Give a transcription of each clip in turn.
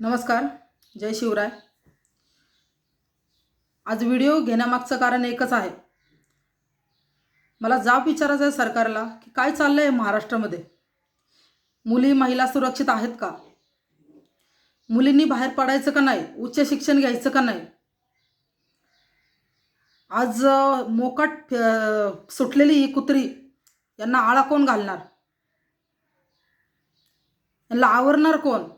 नमस्कार जय शिवराय. आज व्हिडिओ घेण्यामागचं कारण एकच आहे. मला जाब विचारायचं आहे सरकारला की काय चाललं आहे महाराष्ट्रामध्ये? मुली महिला सुरक्षित आहेत का? मुलींनी बाहेर पडायचं का नाही? उच्च शिक्षण घ्यायचं का नाही? आज मोकट मोकाट सुटलेली ही कुत्री यांना आळा कोण घालणार? यांना आवरणार कोण?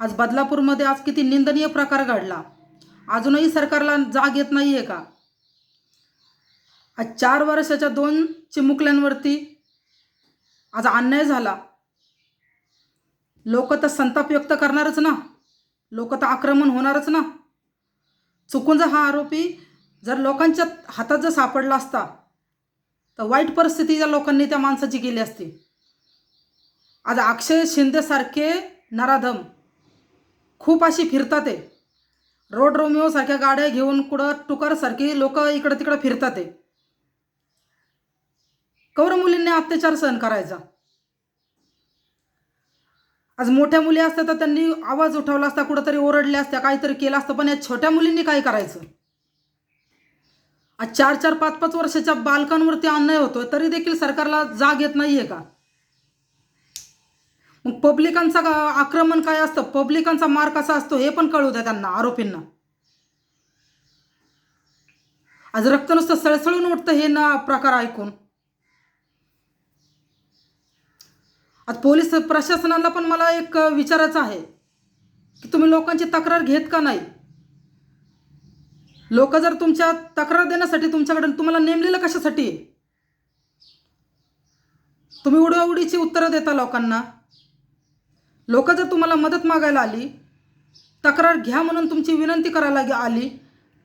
आज बदलापूरमध्ये आज किती निंदनीय प्रकार घडला. अजूनही सरकारला जाग येत नाही आहे का? आज चार वर्षाच्या दोन चिमुकल्यांवरती आज अन्याय झाला. लोक तर संताप व्यक्त करणारच ना. लोक तर आक्रमण होणारच ना. चुकून जर हा आरोपी जर लोकांच्या हातात जर सापडला असता तर वाईट परिस्थिती ज्या लोकांनी त्या माणसाची केली असती. आज अक्षय शिंदेसारखे नराधम खूप अशी फिरतात आहे रोड रोमिओसारख्या गाड्या घेऊन कुठं टुकारसारखी लोक इकडं तिकडं फिरतात आहे कौर मुलींनी अत्याचार सहन करायचा. आज मोठ्या मुली असत्या तर त्यांनी आवाज उठवला असता कुठंतरी ओरडल्या असत्या काहीतरी केलं असतं पण या छोट्या मुलींनी काय करायचं? आज चार चार पाच पाच वर्षाच्या बालकांवरती अन्याय होतोय तरी देखील सरकारला जाग येत नाहीये का? मग पब्लिकांचा आक्रमण काय असतं? पब्लिकांचा मार कसा असतो? हे पण कळू द्या त्यांना आरोपींना. आज रक्त नुसतं सळसळून उठतं हे ना प्रकार ऐकून. आज पोलीस प्रशासनाला पण मला एक विचारायचं आहे की तुम्ही लोकांची तक्रार घेत का नाही? लोक जर तुमच्या तक्रार देण्यासाठी तुमच्याकडे तुम्हाला नेमलेलं कशासाठी? तुम्ही उडवाउडीची उत्तरं देता लोकांना. लोक जर तुम्हाला मदत मागायला आली तक्रार घ्या म्हणून तुमची विनंती करायला आली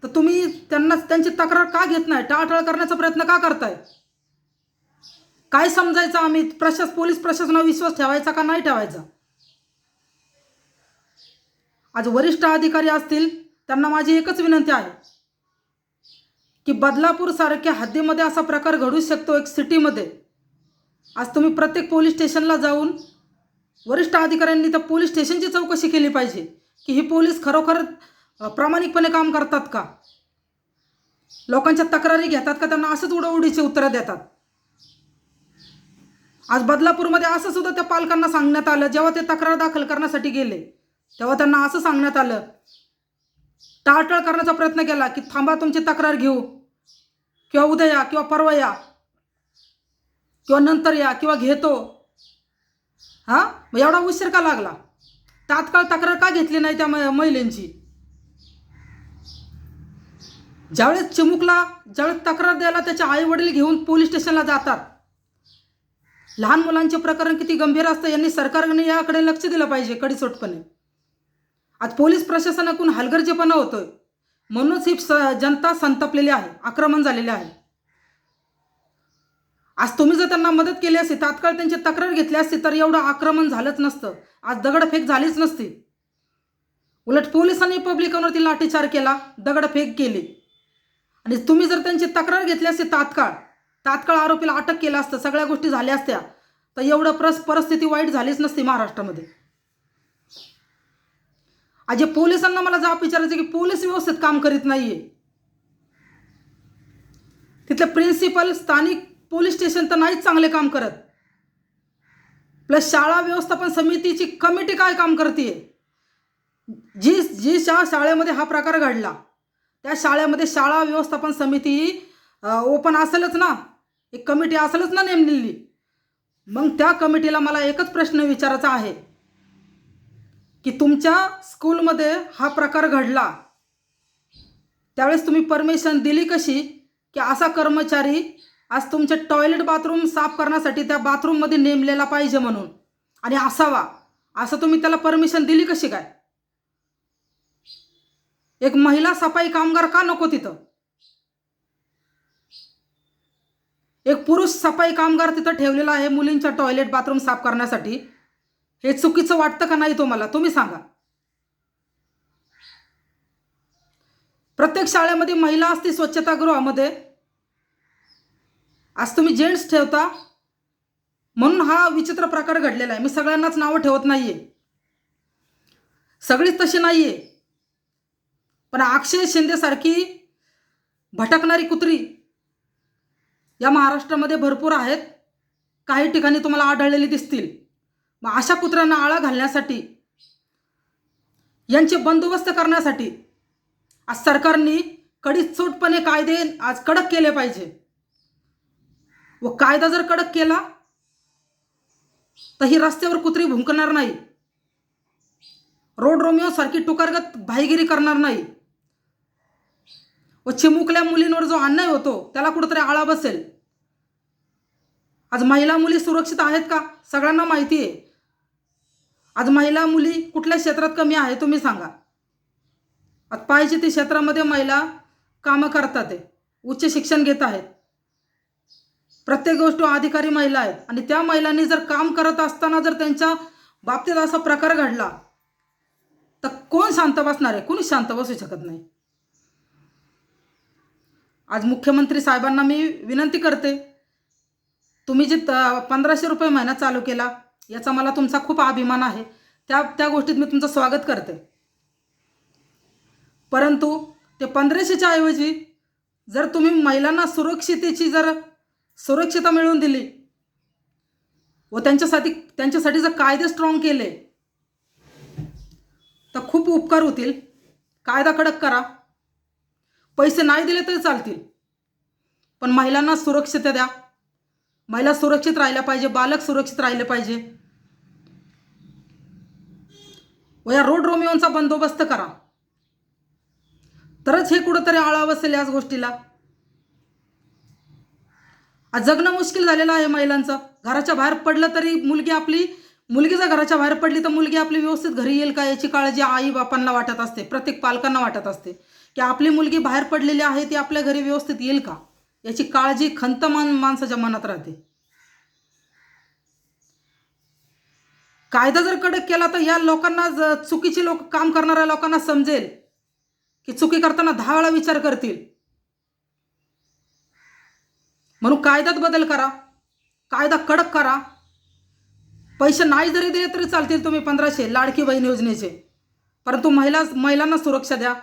तर तुम्ही त्यांना त्यांची तक्रार का घेत नाही? टाळटाळ करण्याचा प्रयत्न का करताय? काय समजायचं आम्ही? प्रशास पोलीस प्रशासनावर विश्वास ठेवायचा का नाही ठेवायचा? आज वरिष्ठ अधिकारी असतील त्यांना माझी एकच विनंती आहे की बदलापूर सारख्या हद्दीमध्ये असा प्रकार घडू शकतो एक सिटीमध्ये. आज तुम्ही प्रत्येक पोलीस स्टेशनला जाऊन वरिष्ठ अधिकाऱ्यांनी तर पोलीस स्टेशनची चौकशी केली पाहिजे की ही पोलीस खरोखर प्रामाणिकपणे काम करतात का? लोकांच्या तक्रारी घेतात का? त्यांना असंच उडवडीची उत्तरं देतात. आज बदलापूरमध्ये असं सुद्धा त्या पालकांना सांगण्यात आलं जेव्हा ते तक्रार दाखल करण्यासाठी गेले तेव्हा त्यांना असं सांगण्यात आलं टाळटाळ करण्याचा प्रयत्न केला की थांबा तुमची तक्रार घेऊ. किंवा उद्या या किंवा परवा या किंवा नंतर या किंवा घेतो. हां? मग एवढा उशीर का लागला? तात्काळ तक्रार का घेतली नाही त्या महिलेंची? ज्यावेळेस चिमुकला ज्यावेळेस तक्रार द्यायला त्याचे आई वडील घेऊन पोलीस स्टेशनला जातात लहान मुलांचे प्रकरण किती गंभीर असतं यांनी सरकारने याकडे लक्ष दिलं पाहिजे कडीसोटपणे. आज पोलीस प्रशासनाकडून हलगर्जीपणा होतोय. म्हणूनच ही स- जनता संतपलेली आहे आक्रमण झालेले आहे. आज तुम्ही जर त्यांना मदत केली असती तात्काळ त्यांची तक्रार घेतली असती तर एवढं आक्रमण झालंच नसतं. आज दगडफेक झालीच नसती. उलट पोलिसांनी पब्लिकांवरती लाठीचार केला दगडफेक केली. आणि तुम्ही जर त्यांची तक्रार घेतली असती तात्काळ तात्काळ आरोपीला अटक केलं असतं सगळ्या गोष्टी झाल्या असत्या तर एवढं प्रस परिस्थिती वाईट झालीच नसती महाराष्ट्रामध्ये. आज पोलिसांना मला जाब विचारायचं की पोलीस व्यवस्थित काम करीत नाहीये. तिथले प्रिन्सिपल स्थानिक पोलीस स्टेशन तर नाहीच चांगले काम करत. प्लस शाळा व्यवस्थापन समितीची कमिटी काय काम करते जी जी शा शाळेमध्ये हा प्रकार घडला त्या शाळेमध्ये शाळा व्यवस्थापन समिती ओपन असेलच ना? एक कमिटी असेलच ना नेमलेली? मग त्या कमिटीला मला एकच प्रश्न विचारायचा आहे. की तुमच्या स्कूलमध्ये हा प्रकार घडला. त्यावेळेस तुम्ही परमिशन दिली कशी? की असा कर्मचारी आज तुमचे टॉयलेट बाथरूम साफ करण्यासाठी त्या बाथरूममध्ये नेमलेला पाहिजे म्हणून. आणि असावा. असं तुम्ही त्याला परमिशन दिली कशी काय? एक महिला सफाई कामगार का नको तिथं? एक पुरुष सफाई कामगार तिथं ठेवलेला आहे मुलींच्या टॉयलेट बाथरूम साफ करण्यासाठी. हे चुकीचं वाटतं का नाही तुम्हाला तुम्ही सांगा. प्रत्येक शाळेमध्ये महिला असते स्वच्छतागृहामध्ये. आज तुम्ही जेंट्स ठेवता म्हणून हा विचित्र प्रकार घडलेला आहे. मी सगळ्यांनाच नावं ठेवत नाही आहे सगळीच तशी नाही आहे पण अक्षय शिंदेसारखी भटकणारी कुत्री या महाराष्ट्रामध्ये भरपूर आहेत. काही ठिकाणी तुम्हाला आढळलेली दिसतील. मग अशा कुत्र्यांना आळा घालण्यासाठी यांचे बंदोबस्त करण्यासाठी आज सरकारने कडीचोटपणे कायदे आज कडक केले पाहिजे. व कायदा जर कडक केला तर ही रस्त्यावर कुत्री भुंकणार नाही. रोड रोमिओ सारखी टुकारगत भाईगिरी करणार नाही. व चिमुकल्या मुलींवर जो अन्याय होतो त्याला कुठंतरी आळा बसेल. आज महिला मुली सुरक्षित आहेत का? सगळ्यांना माहिती आहे. आज महिला मुली कुठल्या क्षेत्रात कमी आहे तुम्ही सांगा. आज पाहिजे ते क्षेत्रामध्ये महिला कामं करतात आहे. उच्च शिक्षण घेत आहेत. प्रत्येक गोष्ट अधिकारी महिला आहेत. आणि त्या महिलांनी जर काम करत असताना जर त्यांच्या बाबतीत असा प्रकार घडला तर कोण शांत बसणार आहे? कोणी शांत बसू शकत नाही. आज मुख्यमंत्री साहेबांना मी विनंती करते तुम्ही जे त- पंधराशे रुपये महिना चालू केला याचा मला तुमचा खूप अभिमान आहे. त्या त्या गोष्टीत मी तुमचं स्वागत करते. परंतु ते पंधराशेच्या ऐवजी जर तुम्ही महिलांना सुरक्षितेची जर सुरक्षिता मिळवून दिली. व त्यांच्यासाठी त्यांच्यासाठी जर कायदे स्ट्रॉंग केले तर खूप उपकार होतील. कायदा कडक करा. पैसे नाही दिले तरी चालतील. पण महिलांना सुरक्षितता द्या. महिला सुरक्षित राहिल्या पाहिजे बालक सुरक्षित राहिले पाहिजे. व या रोड रोमिओंचा बंदोबस्त करा. तरच हे कुठंतरी आळा बसेल याच गोष्टीला. आज जगणं मुश्किल झालेलं आहे महिलांचं. घराच्या बाहेर पडलं तरी मुलगी आपली मुलगी जर घराच्या बाहेर पडली तर मुलगी आपली व्यवस्थित घरी येईल का? याची काळजी आई बापांना वाटत असते प्रत्येक पालकांना वाटत असते. की आपली मुलगी बाहेर पडलेली आहे ती आपल्या घरी व्यवस्थित येईल का? याची काळजी खंत मान माणसाच्या मनात राहते. कायदा जर कडक केला तर या लोकांना ज- चुकीचे लोक काम करणाऱ्या लोकांना समजेल. की चुकी करताना दहा वेळा विचार करतील. म्हणून कायद्यात बदल करा. कायदा कडक करा. पैसे नाही जरी दिले तरी चालतील तुम्ही पंधराशे लाडकी बहीण योजनेचे. परंतु महिला महिलांना सुरक्षा द्या.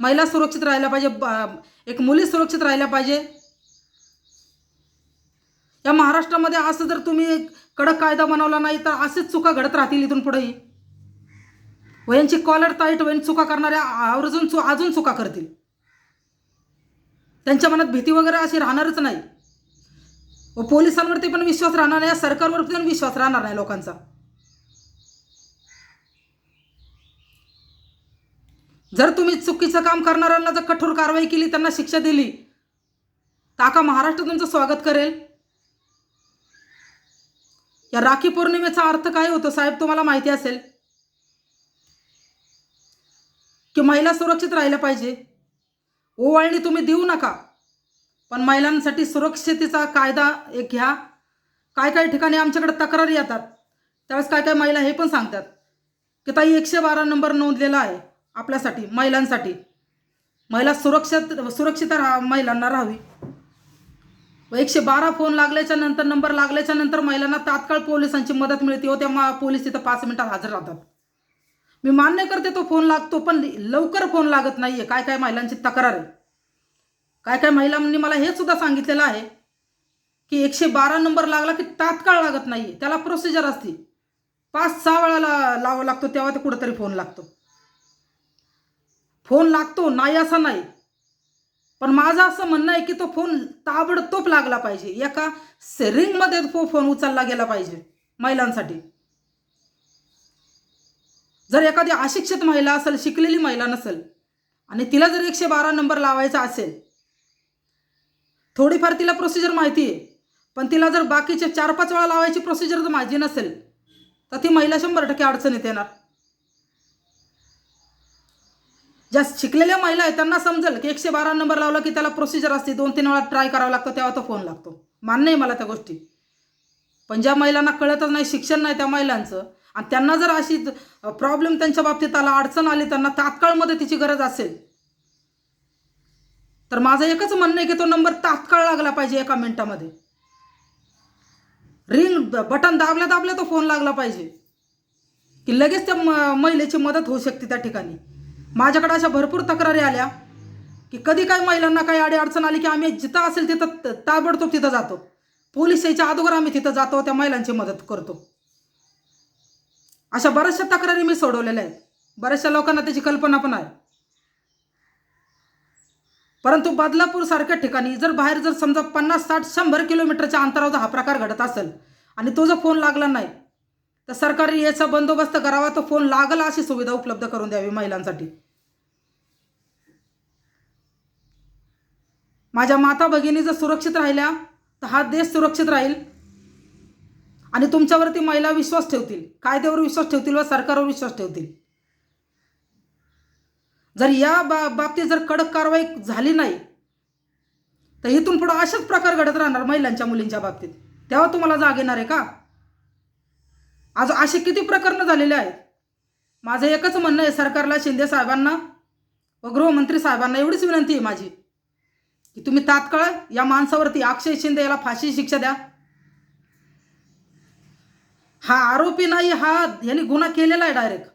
महिला सुरक्षित राहायला पाहिजे एक मुली सुरक्षित राहायला पाहिजे. या महाराष्ट्रामध्ये असं जर तुम्ही कडक कायदा बनवला नाही तर असेच चुका घडत राहतील इथून पुढेही. वयांची कॉलर टाईट होईन चुका करणाऱ्या आवर्जून चु अजून चुका करतील. त्यांच्या मनात भीती वगैरे अशी राहणारच नाही. व पोलिसांवरती पण विश्वास राहणार नाही या सरकारवरती पण विश्वास राहणार नाही लोकांचा. जर तुम्ही चुकीचं काम करणाऱ्यांना जर कठोर कारवाई केली त्यांना शिक्षा दिली तर आका महाराष्ट्र तुमचं स्वागत करेल. या राखी पौर्णिमेचा अर्थ काय होतो साहेब तुम्हाला माहिती असेल. की महिला सुरक्षित राहिल्या पाहिजे. ओवाळणी तुम्ही देऊ नका. पण महिलांसाठी सुरक्षितेचा कायदा एक घ्या. काय काय ठिकाणी आमच्याकडे तक्रारी येतात त्यावेळेस काय काय महिला हे पण सांगतात की ताई एकशे बारा नंबर नोंदलेला आहे आपल्यासाठी महिलांसाठी. महिला सुरक्षित सुरक्षित राहा महिलांना राहावी. व एकशे बारा फोन लागल्याच्या नंतर नंबर लागल्याच्या नंतर महिलांना तात्काळ पोलिसांची मदत मिळते. व त्या मा पोलीस तिथं पाच मिनिटात हजर राहतात. मी मान्य करते तो फोन लागतो पण लवकर फोन लागत नाही आहे काय काय महिलांची तक्रार आहे? काय काय महिलांनी मला हे सुद्धा सांगितलेलं आहे की एकशे बारा नंबर लागला की तात्काळ लागत नाही त्याला प्रोसिजर असते. पाच सहा वेळाला लावावा लागतो तेव्हा ते कुठंतरी फोन लागतो. फोन लागतो नाही असा नाही. पण माझं असं म्हणणं आहे की तो फोन ताबडतोब लागला पाहिजे. एका सेरिंगमध्ये तो फोन उचलला गेला पाहिजे महिलांसाठी. जर एखादी अशिक्षित महिला असेल शिकलेली महिला नसेल आणि तिला जर एकशे बारा नंबर लावायचा असेल थोडीफार तिला प्रोसिजर माहिती आहे. पण तिला जर बाकीचे चार पाच वेळा लावायची प्रोसिजर जर माहिती नसेल तर ती महिला शंभर टक्के अडचणीत येणार. ज्या शिकलेल्या महिला आहेत त्यांना समजेल की एकशे बारा नंबर लावला की त्याला प्रोसिजर असते. दोन तीन वेळा ट्राय करावं लागतं तेव्हा तो फोन लागतो. मान्य आहे मला त्या गोष्टी. पण ज्या महिलांना कळतच नाही शिक्षण नाही त्या महिलांचं आणि त्यांना जर अशी प्रॉब्लेम त्यांच्या बाबतीत आला अडचण आली त्यांना तात्काळ मदतीची गरज असेल तर माझं एकच म्हणणं आहे की तो नंबर तात्काळ लागला पाहिजे एका मिनिटामध्ये. रिंग बटन दाबल्या दाबल्या तो फोन लागला पाहिजे. की लगेच त्या म महिलेची मदत होऊ शकते त्या ठिकाणी. माझ्याकडे अशा भरपूर तक्रारी आल्या की कधी काय महिलांना काही आडी अडचण आली की आम्ही जिथं असेल तिथं त- ताबडतोब तिथं जातो. पोलीस यायच्या अगोदर आम्ही तिथं जातो त्या महिलांची मदत करतो. अशा बऱ्याचशा तक्रारी मी सोडवलेल्या आहेत. बऱ्याचशा लोकांना त्याची कल्पना पण आहे. परंतु बदलापूर सारख्या ठिकाणी जर बाहेर जर समजा पन्नास साठ शंभर किलोमीटरच्या अंतरावर हा प्रकार घडत असेल आणि तो जर फोन लागला नाही तर सरकारने याचा बंदोबस्त करावा तो फोन लागला अशी सुविधा उपलब्ध करून द्यावी महिलांसाठी. माझ्या माता भगिनी जर सुरक्षित राहिल्या तर हा देश सुरक्षित राहील आणि तुमच्यावरती महिला विश्वास ठेवतील. कायद्यावर विश्वास ठेवतील व सरकारवर विश्वास ठेवतील. जर या बा बाबतीत जर कडक कारवाई झाली नाही तर इथून पुढं असेच प्रकार घडत राहणार महिलांच्या मुलींच्या बाबतीत. तेव्हा तुम्हाला जाग येणार आहे का? आज असे किती प्रकरणं झालेले आहेत? माझं एकच म्हणणं आहे सरकारला शिंदे साहेबांना व गृहमंत्री साहेबांना एवढीच विनंती आहे माझी की तुम्ही तात्काळ या माणसावरती अक्षय शिंदे याला फाशी शिक्षा द्या. हा आरोपी नाही हा यांनी गुन्हा केलेला आहे डायरेक्ट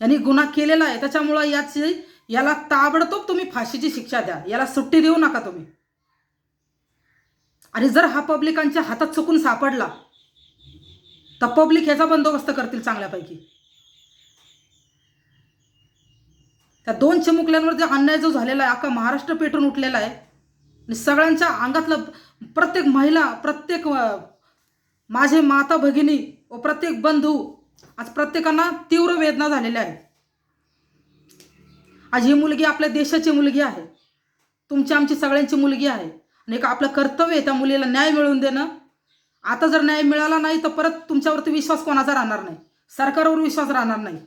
यांनी गुन्हा केलेला आहे. त्याच्यामुळं याची याला ताबडतोब तुम्ही फाशीची शिक्षा द्या. याला सुट्टी देऊ नका तुम्ही. आणि जर हा पब्लिकांच्या हातात चुकून सापडला तर पब्लिक ह्याचा बंदोबस्त करतील चांगल्यापैकी. त्या दोन चिमुकल्यांवर जे अन्याय जो झालेला आहे अख्खा महाराष्ट्र पेटून उठलेला आहे आणि सगळ्यांच्या अंगातलं प्रत्येक महिला प्रत्येक माझे माता भगिनी व प्रत्येक बंधू आज प्रत्येकांना तीव्र वेदना झालेल्या आहेत. आज ही मुलगी आपल्या देशाची मुलगी आहे. तुमची आमची सगळ्यांची मुलगी आहे. आणि एक आपलं कर्तव्य आहे त्या मुलीला न्याय मिळवून देणं. आता जर न्याय मिळाला नाही तर परत तुमच्यावरती विश्वास कोणाचा राहणार नाही? सरकारवर विश्वास राहणार नाही.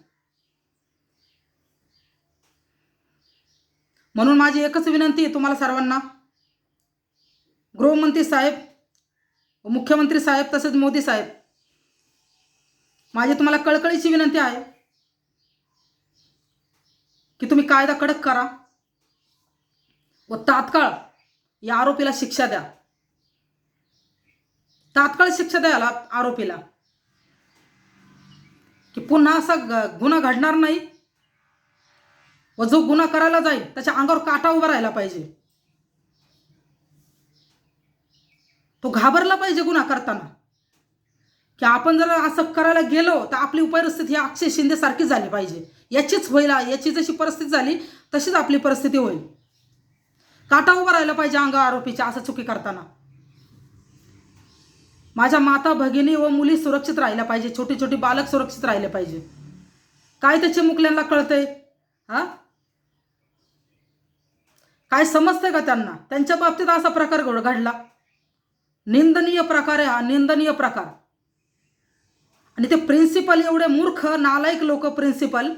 म्हणून माझी एकच विनंती आहे तुम्हाला सर्वांना. गृहमंत्री साहेब मुख्यमंत्री साहेब तसेच मोदी साहेब माझी तुम्हाला कळकळीची विनंती आहे की तुम्ही कायदा कडक करा व तात्काळ या आरोपीला शिक्षा द्या. तात्काळ शिक्षा द्यायला आरोपीला. की पुन्हा असा गुन्हा घडणार नाही व जो गुन्हा करायला जाईल त्याच्या अंगावर काटा उभा राहिला पाहिजे. तो घाबरला पाहिजे गुन्हा करताना. की आपण जर असं करायला गेलो तर आपली परिस्थिती ही अक्षय शिंदे सारखी झाली पाहिजे. याचीच होईल याची जशी परिस्थिती झाली तशीच आपली परिस्थिती होईल. काटा उभा राहिला पाहिजे अंग आरोपीच्या असं चुकी करताना. माझ्या माता भगिनी व मुली सुरक्षित राहिल्या पाहिजे छोटी छोटी बालक सुरक्षित राहिले पाहिजे. काय त्याचे मुकल्यांना कळतंय? हा? काय समजतंय का त्यांना? त्यांच्या बाबतीत असा प्रकार घडला. निंदनीय प्रकार आहे हा निंदनीय प्रकार. आणि ते प्रिन्सिपल एवढे मूर्ख नालायक लोक प्रिन्सिपल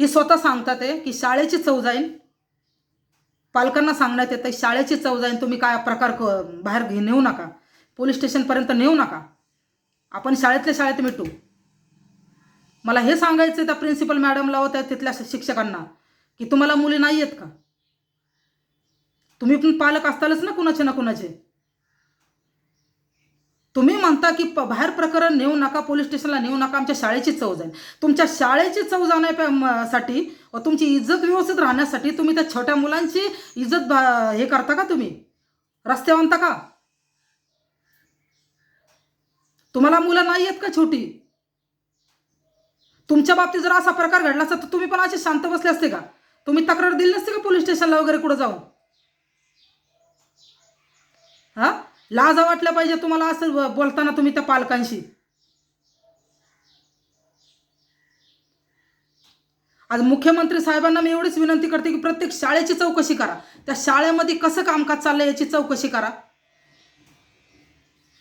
ही स्वतः सांगतात आहे की शाळेची चव जाईल पालकांना सांगण्यात येतं शाळेची चव जाईल तुम्ही काय प्रकार क बाहेर घे नेऊ नका. पोलीस स्टेशनपर्यंत नेऊ नका. आपण शाळेतल्या शाळेत मिटू. मला हे सांगायचं त्या प्रिन्सिपल मॅडमला होत्या तिथल्या शिक्षकांना की तुम्हाला मुली नाही आहेत का? तुम्ही पण पालक असतालच ना कुणाचे ना कुणाचे? तुम्ही म्हणता की प- बाहेर प्रकरण नेऊ नका पोलीस स्टेशनला नेऊ नका आमच्या शाळेची चव जाईल. तुमच्या शाळेची चव जाण्यासाठी व तुमची इज्जत व्यवस्थित राहण्यासाठी तुम्ही त्या छोट्या मुलांची इज्जत हे करता का तुम्ही? रस्त्यावर आणता का? तुम्हाला मुलं नाही आहेत का छोटी? तुमच्या बाबतीत जर असा प्रकार घडला असता तर तुम्ही पण असे शांत बसले असते का? तुम्ही तक्रार दिली नसते का पोलीस स्टेशनला वगैरे कुठं जाऊन? हा? लाज वाटलं पाहिजे तुम्हाला असं बोलताना तुम्ही त्या पालकांशी. आज मुख्यमंत्री साहेबांना मी एवढीच विनंती करते की प्रत्येक शाळेची चौकशी करा. त्या शाळेमध्ये कसं कामकाज चाललंय याची चौकशी करा.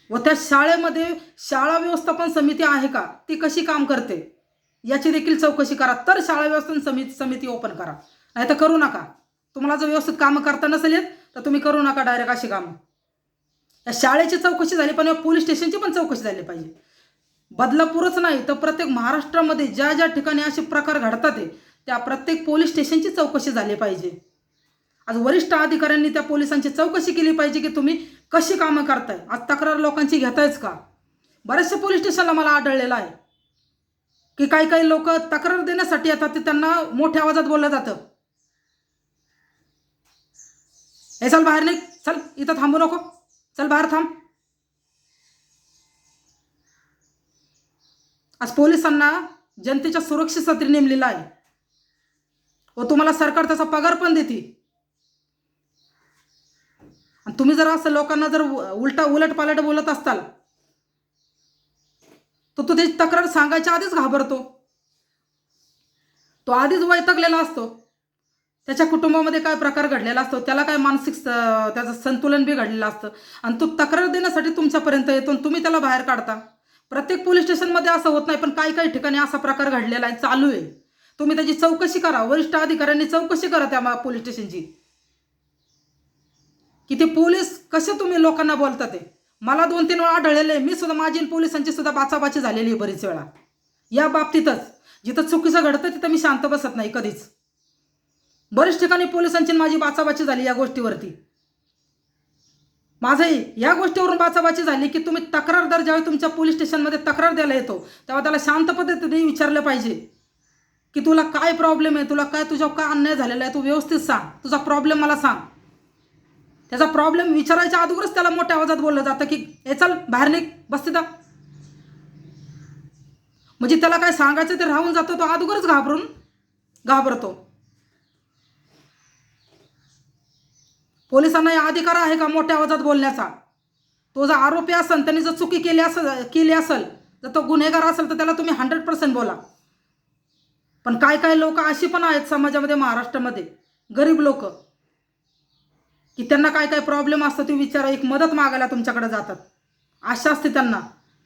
व त्या शाळेमध्ये शाळा व्यवस्थापन समिती आहे का? ती कशी काम करते? याची देखील चौकशी करा. तर शाळा व्यवस्थापन समिती समिती ओपन करा. नाही तर करू नका. तुम्हाला जर व्यवस्थित कामं करता नसेल येत तर तुम्ही करू नका डायरेक्ट अशी कामं. या शाळेची चौकशी झाली पण या पोलीस स्टेशनची पण चौकशी झाली पाहिजे. बदलापूरच नाही तर प्रत्येक महाराष्ट्रामध्ये ज्या ज्या ठिकाणी असे प्रकार घडतात आहे, त्या प्रत्येक पोलीस स्टेशनची चौकशी झाली पाहिजे. आज वरिष्ठ अधिकाऱ्यांनी त्या पोलिसांची चौकशी केली पाहिजे की तुम्ही कशी कामं करताय? आज तक्रार लोकांची घेतायच का? बरेचसे पोलीस स्टेशनला मला आढळलेलं आहे की काही काही लोक तक्रार देण्यासाठी येतात ते त्यांना मोठ्या आवाजात बोललं जातं. हे चल बाहेर नाही चल इथं थांबू नको. चल बाहेर थांब. आज पोलिसांना जनतेच्या सुरक्षेसाठी नेमलेलं आहे. व तुम्हाला सरकार त्याचा पगार पण देते. आणि तुम्ही जर असं लोकांना जर उलटा उलट पालट बोलत असताल तर तो त्याची तक्रार सांगायच्या आधीच घाबरतो. तो आधीच वैतकलेला असतो. त्याच्या कुटुंबामध्ये काय प्रकार घडलेला असतो त्याला काय मानसिक त्याचं संतुलन बी घडलेलं असतं. आणि तो तक्रार देण्यासाठी तुमच्यापर्यंत येतो आणि तुम्ही त्याला बाहेर काढता. प्रत्येक पोलीस स्टेशनमध्ये असं होत नाही पण काही काही ठिकाणी असा प्रकार घडलेला आहे चालू आहे. तुम्ही त्याची चौकशी करा वरिष्ठ अधिकाऱ्यांनी चौकशी करा त्या पोलीस स्टेशनची. की ते पोलीस कसे तुम्ही लोकांना बोलता ते? मला दोन तीन वेळा आढळलेले आहे. मी सुद्धा माझी पोलिसांची सुद्धा बाचाबाची झालेली आहे बरीच वेळा. या बाबतीतच जिथं चुकीचं घडतं तिथं मी शांत बसत नाही कधीच. बरेच ठिकाणी पोलिसांची माझी बाचाबाची झाली या गोष्टीवरती. माझंही या गोष्टीवरून बाचाबाची झाली की तुम्ही तक्रारदार ज्यावेळी तुमच्या पोलीस स्टेशनमध्ये तक्रार द्यायला येतो तेव्हा त्याला शांत पद्धतीने विचारलं पाहिजे की तुला काय प्रॉब्लेम आहे? तुला काय तुझ्यावर काय अन्याय झालेला आहे? तू व्यवस्थित सांग. तुझा प्रॉब्लेम मला सांग. त्याचा प्रॉब्लेम विचारायच्या अगोदरच त्याला मोठ्या आवाजात बोललं जातं की हे चल बाहेर निघ. बस तिथं. म्हणजे त्याला काय सांगायचं ते राहून जातो तो अगोदरच घाबरून घाबरतो. पोलिसांना या अधिकार आहे का मोठ्या आवाजात बोलण्याचा? तो जर आरोपी असेल त्यांनी जर चुकी केली असेल केली असेल जर तो गुन्हेगार असेल तर त्याला तुम्ही हंड्रेड पर्सेंट बोला. पण काय काय लोक अशी पण आहेत समाजामध्ये महाराष्ट्रामध्ये गरीब लोक की त्यांना काय काय प्रॉब्लेम असतो ते विचारा एक मदत मागायला तुमच्याकडे जातात. आशा असते त्यांना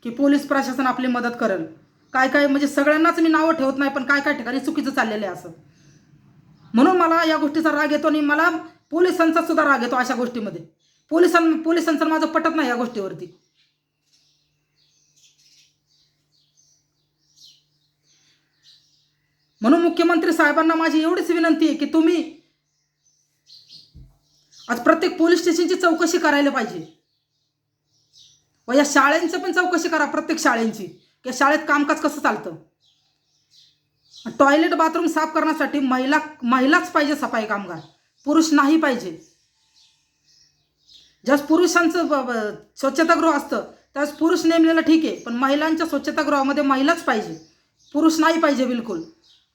की पोलीस प्रशासन आपली मदत करेल. काय काय म्हणजे सगळ्यांनाच मी नावं ठेवत नाही पण काय काय ठिकाणी चुकीचं चाललेलं आहे असं. म्हणून मला या गोष्टीचा राग येतो आणि मला पोलिसांचा सुद्धा राग येतो अशा गोष्टीमध्ये. पोलिसां पोलिसांचं माझं पटत नाही या गोष्टीवरती. म्हणून मुख्यमंत्री साहेबांना माझी एवढीच विनंती आहे की तुम्ही आज प्रत्येक पोलीस स्टेशनची चौकशी करायला पाहिजे. व या शाळेंचं पण चौकशी करा प्रत्येक शाळेंची. की शाळेत कामकाज कसं चालतं? टॉयलेट बाथरूम साफ करण्यासाठी महिला महिलाच पाहिजे सफाई कामगार. पुरुष नाही पाहिजे. ज्यास पुरुषांचं स्वच्छतागृह असतं त्यास पुरुष नेमलेलं ठीक आहे पण महिलांच्या स्वच्छतागृहामध्ये महिलाच पाहिजे. पुरुष नाही पाहिजे बिलकुल.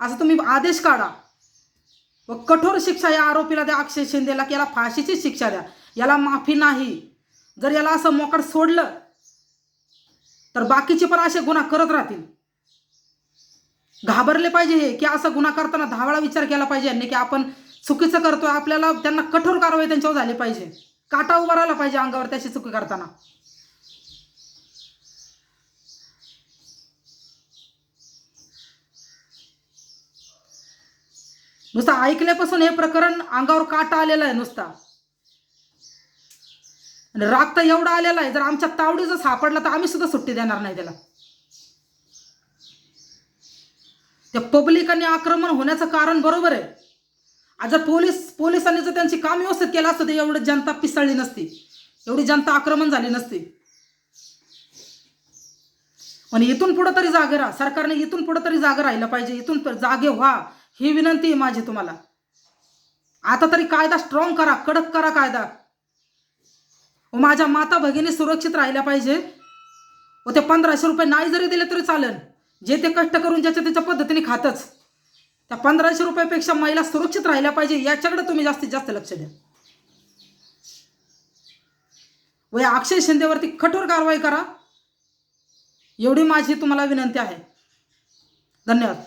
असं तुम्ही आदेश काढा. व कठोर शिक्षा या आरोपीला द्या अक्षय शिंदेला की याला फाशीची शिक्षा द्या. याला माफी नाही. जर याला असं मोकड सोडलं तर बाकीचे पण असे गुन्हा करत राहतील. घाबरले पाहिजे हे की असं गुन्हा करताना दहा वेळा विचार केला पाहिजे यांनी की आपण चुकीचं करतोय आपल्याला त्यांना कठोर कारवाई त्यांच्यावर झाली पाहिजे. काटा उभा राहिला पाहिजे अंगावर त्याची चुकी करताना. नुसतं ऐकल्यापासून हे प्रकरण अंगावर काटा आलेला आहे नुसता. आणि राग तर एवढा आलेला आहे जर आमच्या तावडी जर सापडला तर आम्ही सुद्धा सुट्टी देणार नाही त्याला. त्या पब्लिकांनी आक्रमण होण्याचं कारण बरोबर आहे. जर पोलीस पोलिसांनी जर त्यांची काम व्यवस्थित केलं असतं तर एवढी जनता पिसळली नसती. एवढी जनता आक्रमण झाली नसती. आणि इथून पुढं तरी जागे राहा. सरकारने इथून पुढं तरी जागे राहिलं पाहिजे. इथून जागे व्हा. ही विनंती आहे माझी तुम्हाला. आता तरी कायदा स्ट्रॉंग करा कडक करा कायदा. व माझ्या माता भगिनी सुरक्षित राहिल्या पाहिजे. व ते पंधराशे रुपये नाही जरी दिले तरी चालेल. जे ते कष्ट करून ज्याच्या त्याच्या पद्धतीने खातच. त्या पंधराशे रुपयापेक्षा महिला सुरक्षित राहिल्या पाहिजे याच्याकडे तुम्ही जास्तीत जास्त लक्ष द्या. व या अक्षय शिंदेवरती कठोर कारवाई करा. एवढी माझी तुम्हाला विनंती आहे. धन्यवाद.